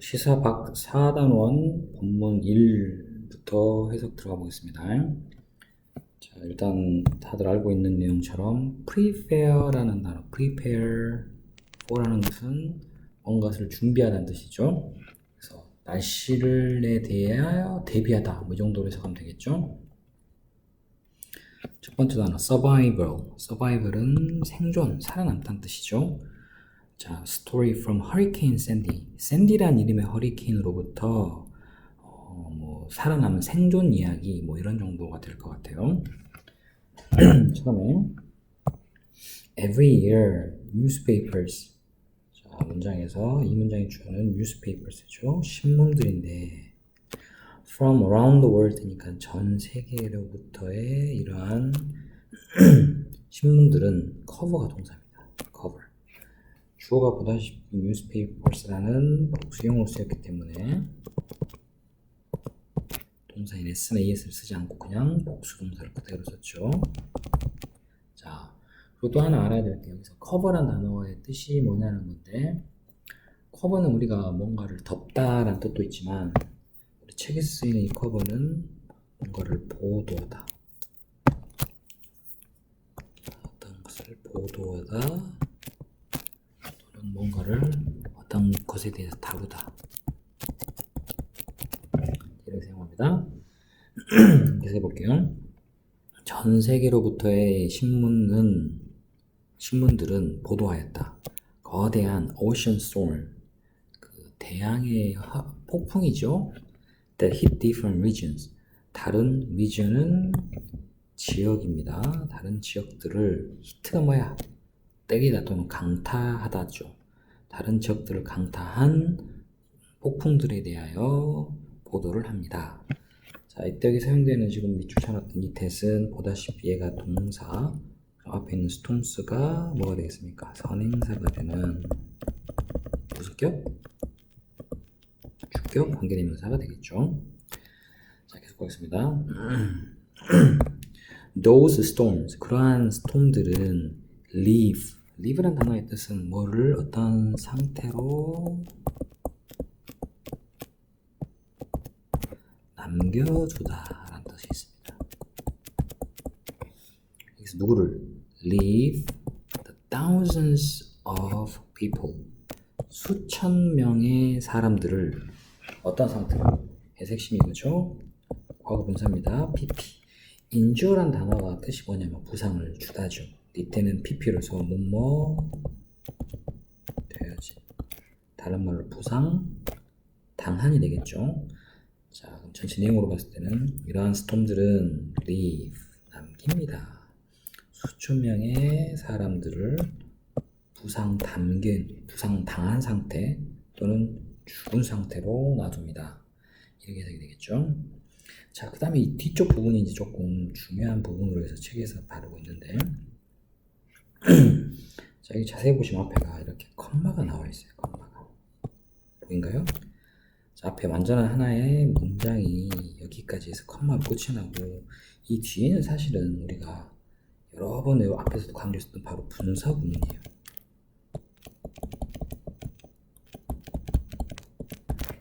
시사박 4단원 본문 1부터 해석 들어가 보겠습니다. 자, 일단 다들 알고 있는 내용처럼 prepare라는 단어, prepare for라는 것은 뭔가를 준비하다는 뜻이죠. 그래서 날씨를 대하여 대비하다 뭐 이 정도로 해석하면 되겠죠. 첫 번째 단어 survival. survival은 생존, 살아남다는 뜻이죠. 자, story from Hurricane Sandy. 샌디란 이름의 허리케인으로부터 어, 뭐 살아남은 생존 이야기 뭐 이런 정도가 될 것 같아요. 처음에 every year newspapers. 자, 문장에서 이 문장의 주어는 newspapers죠. 신문들인데 from around the world니까 전 세계로부터의 이러한 신문들은 커버가 동사입니다. 주어가 보다시피 newspapers라는 복수형으로 쓰였기 때문에 동사인 s나 es를 쓰지 않고 그냥 복수 동사를 그대로 썼죠. 자, 그리고 또 하나 알아야 될 게 여기서 cover란 단어의 뜻이 뭐냐는 건데 커버는 우리가 뭔가를 덮다라는 뜻도 있지만 우리 책에 쓰이는 이 커버는 뭔가를 보도하다. 어떤 것을 보도하다 또는 뭔가를 어떤 것에 대해서 다루다. 이렇게 사용합니다. 계속 해볼게요. 전 세계로부터의 신문은 신문들은 보도하였다. 거대한 ocean storm, 그 대양의 하- 폭풍이죠. That hit different regions. 다른 region은 지역입니다. 다른 지역들을 히트가 뭐야? 때리다 또는 강타하다죠. 다른 지역들을 강타한 폭풍들에 대하여 보도를 합니다. 자, 이때 여기 사용되는 지금 밑줄 쳐놨던 이 that은 보다시피 얘가 동사, 앞에 있는 storms가 뭐가 되겠습니까? 선행사가 되는 부수격, 주격, 관계대명사가 되겠죠. 자, 계속 가겠습니다. Those storms, 그러한 스톰들은 leave, leave란 단어의 뜻은 뭐를 어떤 상태로 남겨두다라는 뜻이 있습니다. 여기서 누구를 leave the thousands of people 수천 명의 사람들을 어떤 상태로 해색심이 그죠? 과거 분사입니다. pp injure란 단어가 뜻이 뭐냐면 부상을 주다죠. 이때는 pp를 써 뭐뭐 되어진 다른 말로 부상 당한이 되겠죠. 자, 그럼 전체 내용으로 봤을 때는 이러한 스톰들은 leave 남깁니다. 수천 명의 사람들을 부상 담긴, 부상 당한 상태 또는 죽은 상태로 놔둡니다. 이렇게 해석이 되겠죠. 자, 그 다음에 이 뒤쪽 부분이 이제 조금 중요한 부분으로 해서 책에서 다루고 있는데, 자, 여기 자세히 보시면 앞에가 이렇게 컴마가 나와 있어요. 컴마가. 보인가요? 자, 앞에 완전한 하나의 문장이 여기까지 해서 컴마로 끝이 나고 이 뒤에는 사실은 우리가 여러 번 앞에서도 강조했던 바로 분사 구문이에요.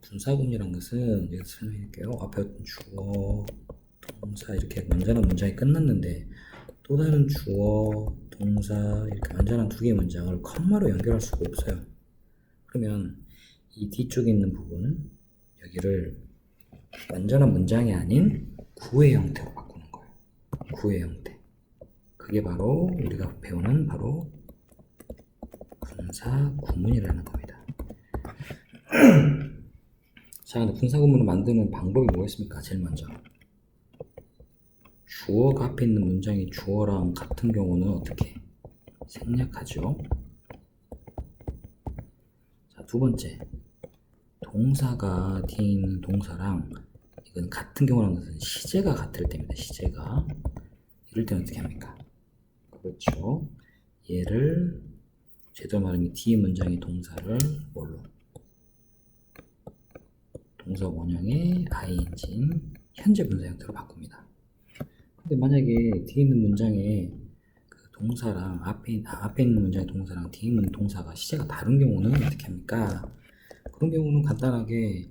분사 구문이란 것은 여기서 설명할게요. 앞에 어떤 주어, 동사 이렇게 완전한 문장이 끝났는데 또 다른 주어, 동사 이렇게 완전한 두 개의 문장을 컴마로 연결할 수가 없어요. 그러면 이 뒤쪽에 있는 부분 여기를 완전한 문장이 아닌 구의 형태로 바꾸는 거예요. 구의 형태. 그게 바로 우리가 배우는 바로 분사 구문이라는 겁니다. 자, 근데 분사 구문을 만드는 방법이 뭐였습니까? 제일 먼저. 주어가 앞에 있는 문장이 주어랑 같은 경우는 어떻게 생략하죠? 자, 두 번째. 동사가 뒤에 있는 동사랑 이건 같은 경우라는 것은 시제가 같을 때입니다. 시제가 이럴 때는 어떻게 합니까? 그렇죠. 얘를 제대로 말하면 뒤에 문장의 동사를 뭘로? 동사 원형의 ing인 현재 분사 형태로 바꿉니다. 근데 만약에 뒤에 있는 문장에 그 동사랑 앞에, 아, 앞에 있는 문장의 동사랑 뒤에 있는 동사가 시제가 다른 경우는 어떻게 합니까? 그런 경우는 간단하게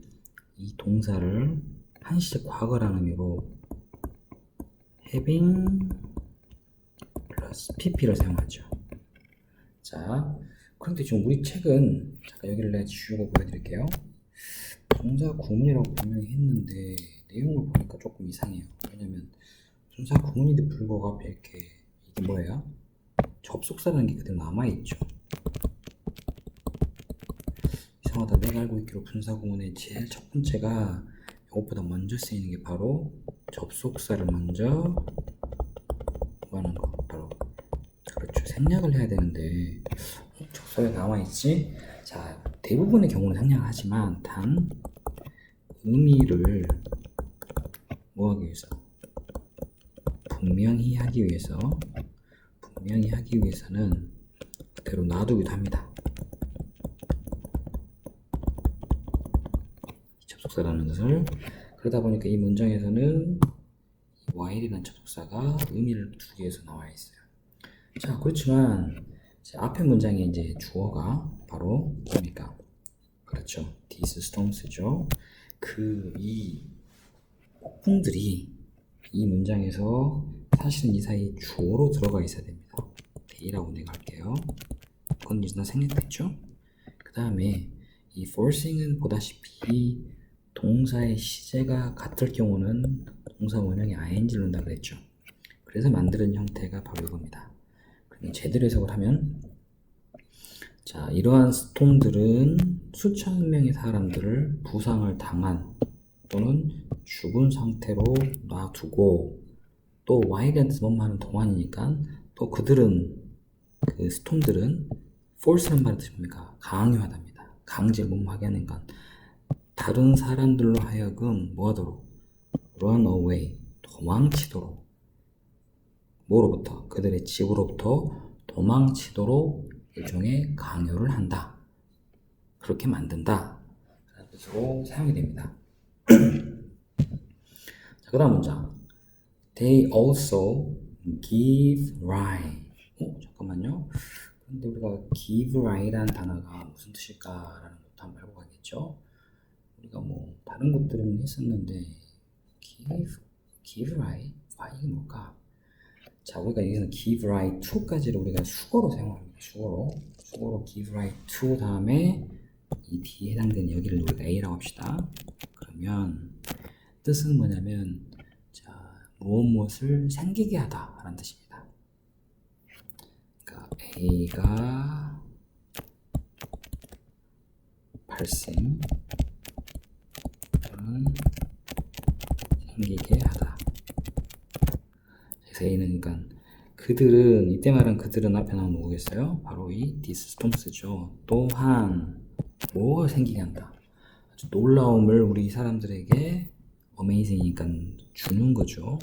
이 동사를 한시적 과거라는 의미로 having 플러스 pp를 사용하죠. 자, 그런데 지금 우리 책은 잠깐 여기를 내가 지우고 보여드릴게요. 동사 구문이라고 분명히 했는데 내용을 보니까 조금 이상해요. 왜냐면 구문인데 불구하고 앞에 이렇게 이게 뭐예요? 접속사라는 게 그대로 남아있죠. 이상하다. 내가 알고 있기로 구문의 제일 첫 번째가 이것보다 먼저 쓰이는 게 바로 접속사를 먼저 뭐 하는 거 바로 그렇죠. 생략을 해야 되는데 어, 접속에 남아있지? 자, 대부분의 경우는 생략을 하지만 단 의미를 뭐 하기 위해서 분명히 하기 위해서 분명히 하기 위해서는 그대로 놔두기도 합니다. 이 접속사라는 것을 그러다 보니까 이 문장에서는 이 while이라는 접속사가 의미를 두기 위해서 나와 있어요. 자, 그렇지만 자, 앞에 문장에 이제 주어가 바로 뭡니까? 그렇죠. These storms죠. 그 이 폭풍들이 이 문장에서 사실은 이 사이 주어로 들어가 있어야 됩니다. 데이라고 내가 할게요. 그건 이제 나 생략됐죠? 그 다음에 이 forcing은 보다시피 동사의 시제가 같을 경우는 동사 원형이 ing를 넣는다 그랬죠. 그래서 만드는 형태가 바로 이겁니다. 그러면 제대로 해석을 하면 자 이러한 스톰들은 수천 명의 사람들을 부상을 당한 또는 죽은 상태로 놔두고 또 와이드한테 뭔말은 동안이니까 또 그들은 그 스톰들은 말은 뜻이 뭡니까? 강요하답니다. 강제 몸하게 하니까 다른 사람들로 하여금 뭐하도록 run away 도망치도록 뭐로부터 그들의 집으로부터 도망치도록 일종의 강요를 한다. 그렇게 만든다. 라는 뜻으로 사용이 됩니다. 자, 그 다음 문장. They also give right. 어, 잠깐만요. 근데 우리가 give right라는 단어가 무슨 뜻일까라는 것도 한번 알고 가겠죠. 우리가 뭐 다른 것들은 했었는데 give, give right? 아 이게 뭘까? 자 우리가 여기서 give right to까지를 우리가 수거로 사용합니다. 수거로 수거로 give right to 다음에 이 뒤에 해당되는 여기를 우리가 A라고 합시다. 그러면 뜻은 뭐냐면 자 무엇 무엇을 생기게 하다라는 뜻입니다. 그러니까 A가 발생 생기게 하다. 그래서 A는 그러니까 그들은 이때 말한 그들은 앞에 나오는 뭐겠어요? 바로 이 storms죠. 또한 뭐 생기게 한다. 아주 놀라움을 우리 사람들에게 어메이징이니까 주는 거죠.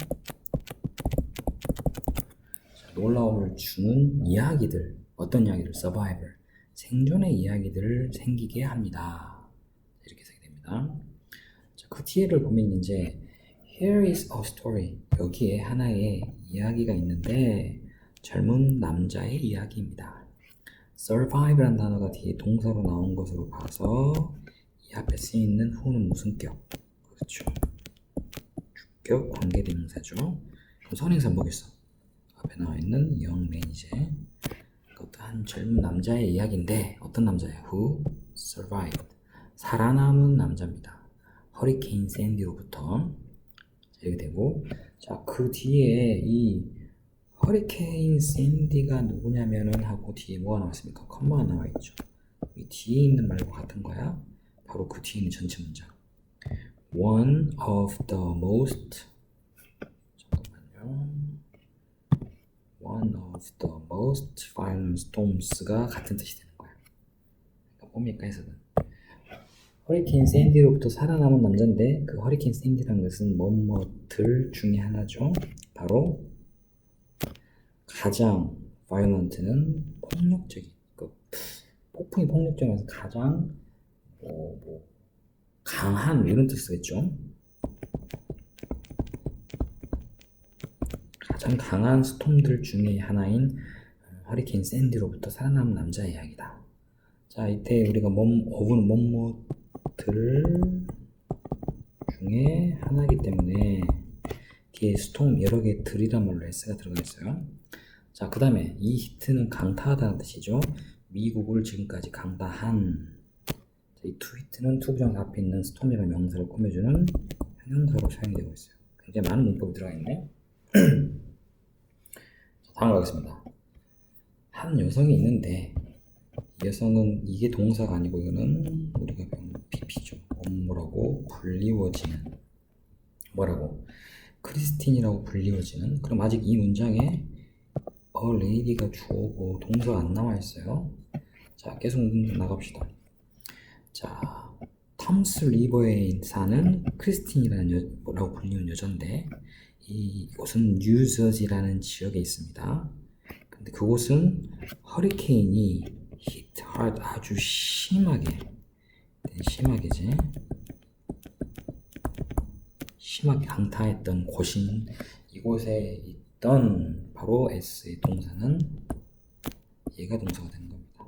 자, 놀라움을 주는 이야기들, 어떤 이야기를? survival, 생존의 이야기들을 생기게 합니다. 이렇게. 자, 그 뒤에를 보면 이제 here is a story. 여기에 하나의 이야기가 있는데 젊은 남자의 이야기입니다. Survive라는 단어가 뒤에 동사로 나온 것으로 봐서 이 앞에 쓰이는 who는 무슨 격? 그렇죠. 주격 관계대명사죠. 그럼 선행사 뭐겠어? 앞에 나와 있는 영 매니제. 그것도 한 젊은 남자의 이야기인데 어떤 남자예요? Who survived. 살아남은 남자입니다. 허리케인 샌디로부터 이렇게 되고 자 그 뒤에 이 허리케인 샌디가 누구냐면은 하고 뒤에 뭐가 나왔습니까? 컴마가 나와 있죠. 이 뒤에 있는 말과 같은 거야. 바로 그 뒤에 있는 전체 문장. One of the most 잠깐만요. One of the most violent storms가 같은 뜻이 되는 거야. 그러니까 뭡니까 해석은? 허리케인 샌디로부터 살아남은 남자인데 그 허리케인 샌디라는 것은 뭐뭐들 중에 하나죠. 바로 가장 violent는 폭력적인 그 폭풍이 폭력적이라서 가장 뭐, 뭐 강한 이런 뜻이겠죠. 가장 강한 스톰들 중에 하나인 허리케인 샌디로부터 살아남은 남자의 이야기다. 자, 이때 우리가 몸, 어분 뭐뭐들 중에 하나이기 때문에 뒤에 스톰 여러 개 들이란 말로 S가 들어가 있어요. 자, 그 다음에 이 히트는 강타하다는 뜻이죠. 미국을 지금까지 강타한. 자, 이투 히트는 투부정사 앞에 있는 스톰이라는 명사를 꾸며주는 형용사로 사용이 되고 있어요. 굉장히 많은 문법이 들어가 있네. 자, 다음 가겠습니다. 한 여성이 있는데 이 여성은 이게 동사가 아니고 이거는 우리가 배운 PP죠. 뭐라고 불리워지는 뭐라고 크리스틴이라고 불리워지는 그럼 아직 이 문장에 a lady가 주어고 동사가 안 나와 있어요. 자 계속 나갑시다. 자 탐스 리버에 사는 크리스틴이라는 여라고 불리는 여자인데 이곳은 뉴저지라는 지역에 있습니다. 근데 그곳은 허리케인이 hit hard 아주 심하게 네, 심하게지 심하게 강타했던 곳인 이곳에 있던 바로 S의 동사는 얘가 동사가 되는 겁니다.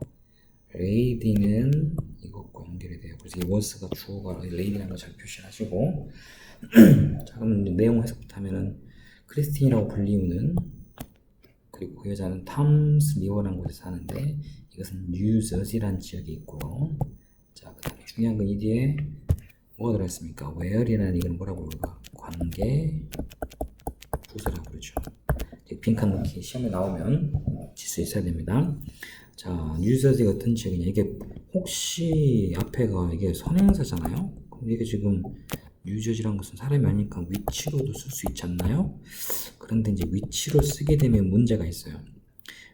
레이디는 이것과 연결이 돼요. 그래서 이 was가 주어가 레이디라는 걸 잘 표시하시고 자 그럼 내용 해석부터 하면은 크리스틴이라고 불리우는 그리고 그 여자는 탐스 리버라는 곳에 사는데 이것은 뉴저지라는 지역에 있고 자 그다음에 중요한 건 이 뒤에 뭐가 들어있습니까? where이라는 이건 뭐라고 부를까? 관계 그러죠. 빈칸 넣기 시험에 나오면 칠 수 있어야 됩니다. 자, 뉴저지 어떤 지역이냐? 이게 혹시 앞에가 이게 선행사잖아요? 그럼 이게 지금 뉴저지란 것은 사람이 아니니까 위치로도 쓸 수 있지 않나요? 그런데 이제 위치로 쓰게 되면 문제가 있어요.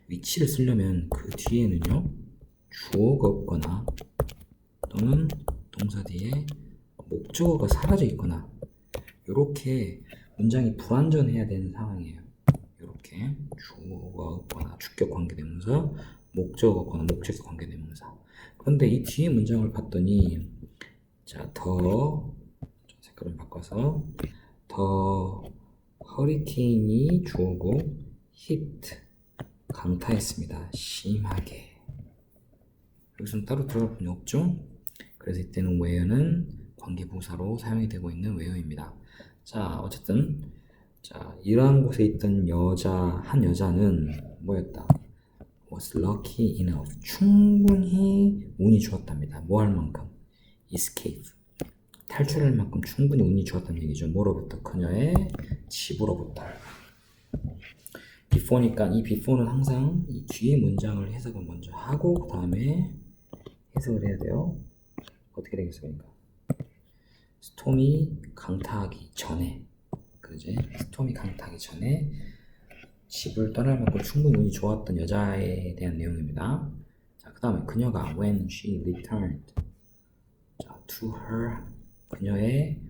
위치를 쓰려면 그 뒤에는요, 주어가 없거나 또는 동사 뒤에 목적어가 사라져 있거나 이렇게 문장이 불완전해야 되는 상황이에요. 이렇게 주어가 없거나 주격 관계대명사, 목적어가 없거나 목적격 관계대명사. 그런데 이 뒤에 문장을 봤더니 자 더 색깔을 바꿔서 더 허리케인이 주어고 히트 강타했습니다. 심하게. 여기서는 따로 들어갈 분이 없죠? 그래서 이때는 where는 관계부사로 사용이 되고 있는 where입니다. 자, 어쨌든 자 이러한 곳에 있던 여자 한 여자는 뭐였다? was lucky enough 충분히 운이 좋았답니다. 뭐 할 만큼? escape 탈출할 만큼 충분히 운이 좋았다는 얘기죠. 뭐로부터? 그녀의 집으로부터. before니까 이 before는 항상 이 뒤에 문장을 해석을 먼저 하고 그 다음에 해석을 해야 돼요. 어떻게 되겠습니까? 스톰이 강타하기 전에 그지? 스톰이 강타하기 전에 집을 만큼 충분히 운이 좋았던 여자에 대한 내용입니다. 자, 그 다음에 그녀가 when she returned 자, to her 그녀의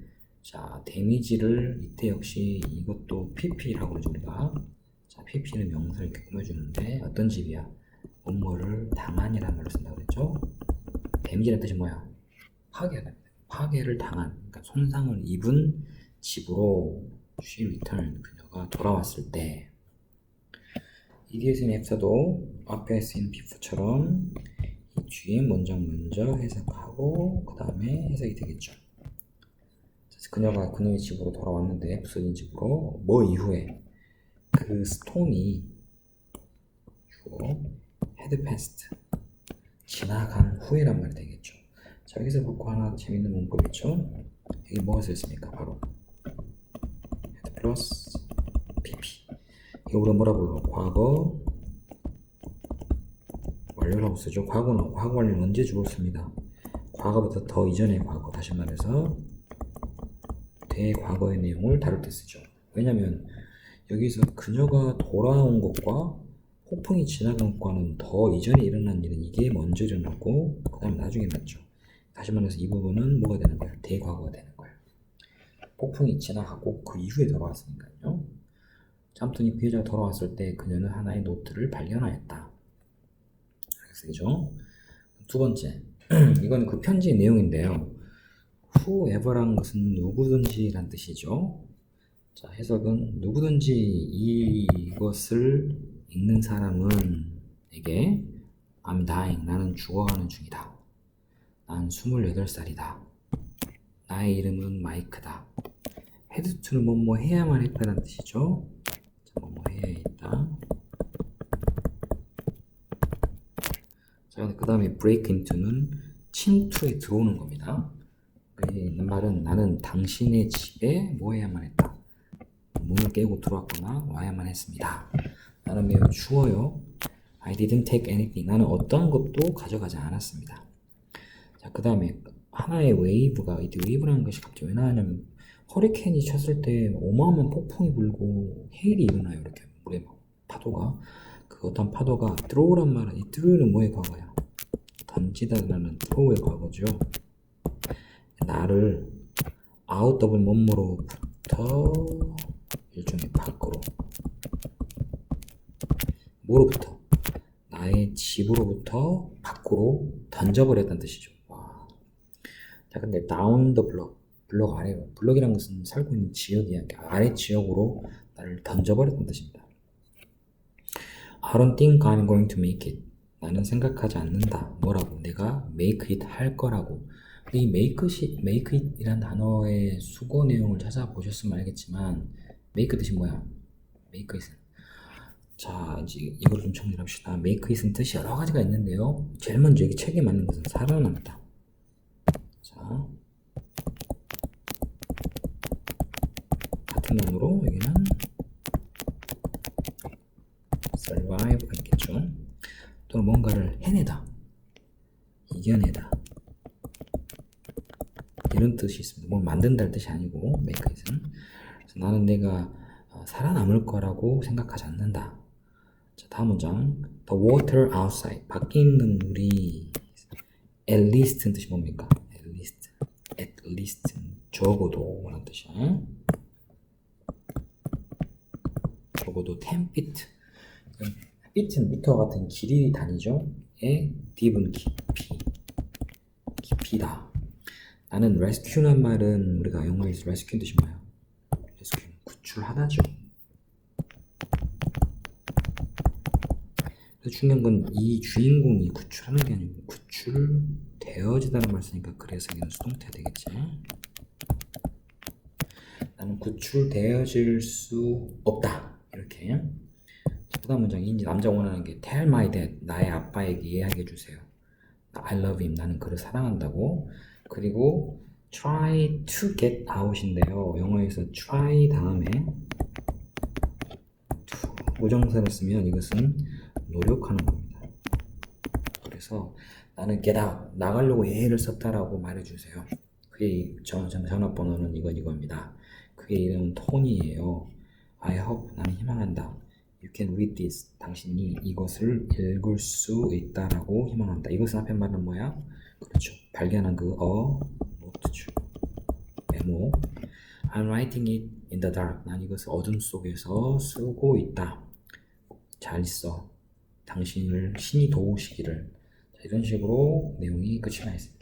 자 데미지를 이때 역시 이것도 PP라고 그러죠 우리가 자 PP는 명사를 이렇게 꾸며주는데 어떤 집이야? 뭐뭐를 당한이라는 말로 쓴다고 그랬죠? 데미지라는 뜻이 뭐야? 파괴하다 파괴를 당한 그러니까 손상을 입은 집으로 she returned 그녀가 돌아왔을 때 쓰인 F사도 앞에 쓰인 before처럼 이 뒤에 문장 먼저 해석하고 그 다음에 해석이 되겠죠. 그녀가 그녀의 집으로 돌아왔는데 부서진 집으로 뭐 이후에 그 스톰이 주어 헤드 패스트 지나간 후에란 말이 되겠죠. 자 여기서 보고 하나 재밌는 문법 있죠. 여기 뭐가 써있습니까? 바로 플러스 pp 이거 우리가 뭐라 불러? 과거 완료라고 쓰죠. 과거는 과거 완료는 언제 씁니다. 과거부터 더 이전의 과거 다시 말해서 대과거의 내용을 다룰 때 쓰죠. 왜냐면 여기서 그녀가 돌아온 것과 폭풍이 지나간 것과는 더 이전에 일어난 일은 이게 먼저 일어났고 그 다음에 나중에 났죠. 다시 말해서 이 부분은 뭐가 되는 거야? 대과거가 되는 거예요. 폭풍이 지나가고 그 이후에 돌아왔으니까요. 자, 아무튼 이 피해자가 돌아왔을 때 그녀는 하나의 노트를 발견하였다. 쓰죠. 두 번째, 이건 그 편지의 내용인데요. whoever란 것은 누구든지란 뜻이죠. 자, 해석은 누구든지 이것을 읽는 사람은 에게 I'm dying. 나는 죽어가는 중이다. 난 28살이다. 나의 이름은 마이크다. 헤드 투는 뭐뭐 해야만 했다는 뜻이죠. 자, 뭐뭐 해야 했다. 자, 그 다음에 break into는 침투에 들어오는 겁니다. 이 말은 나는 당신의 집에 뭐 해야만 했다. 문을 깨고 들어왔거나 와야만 했습니다. 나는 매우 추워요. I didn't take anything. 나는 어떤 것도 가져가지 않았습니다. 자, 그 다음에 하나의 웨이브가, 이 웨이브라는 것이 갑자기 왜 나왔냐면, 허리케인이 쳤을 때 어마어마한 폭풍이 불고 헤일이 일어나요. 이렇게 물에 막 파도가. 그 어떤 파도가 throw란 말은, 이 throw는 뭐의 과거야? 던지다라는 throw의 과거죠. 나를 out of 몸으로부터 일종의 밖으로 뭐로부터 나의 집으로부터 밖으로 던져버렸다는 뜻이죠. 와. 자, 근데 down the block, 블록 아래로, 블록이라는 것은 살고 있는 지역이야. 아래 지역으로 나를 던져버렸다는 뜻입니다. I don't think I'm going to make it. 나는 생각하지 않는다. 뭐라고? 내가 make it 할 거라고. 이 make it, make it이란 단어의 수거 내용을 찾아보셨으면 알겠지만 make 뜻이 뭐야? make it은 자, 이제 이걸 좀 정리를 합시다. make it은 뜻이 여러 가지가 있는데요. 제일 먼저 여기 책에 맞는 것은 살아남다. 자, 같은 놈으로 여기는 survive가 있겠죠. 또는 뭔가를 해내다, 이겨내다. 이런 뜻이 있습니다. 뭐 만든다는 뜻이 아니고 make it은 나는 내가 어, 살아남을 거라고 생각하지 않는다. 자, 다음 문장. The water outside. 밖에 있는 물이 at least는 뜻이 뭡니까? Least. at least. 적어도 라는 뜻이야. 적어도 10 feet. feet는 미터 같은 길이 단위죠. 에 deep은 깊이. 깊이다. 나는 rescue란 말은 우리가 영어에서 rescue 뜻이 뭐야? rescue 구출하다죠. 그래서 중요한 건 이 주인공이 구출하는 게 아니고 구출되어지다는 말 쓰니까 그래서 이건 수동태 되겠지. 나는 구출되어질 수 없다. 이렇게. 그 다음 문장이 이제 남자 원하는 게 tell my dad 나의 아빠에게 이해하게 해주세요. I love him 나는 그를 사랑한다고. 그리고 try to get out인데요. 영어에서 try 다음에 to 우정사를 쓰면 이것은 노력하는 겁니다. 그래서 나는 get out 나가려고 예를 썼다라고 말해주세요. 그의 전, 전, 전화번호는 이건 이겁니다. 그의 이름은 톤이에요. I hope 나는 희망한다. You can read this. 당신이 이것을 읽을 수 있다라고 희망한다. 이것은 앞에 말은 뭐야? 그렇죠. 발견한 그 어, 노트죠. 메모. I'm writing it in the dark. 난 이것을 어둠 속에서 쓰고 있다. 잘 있어. 당신을 신이 도우시기를. 자, 이런 식으로 내용이 끝이 나 있습니다.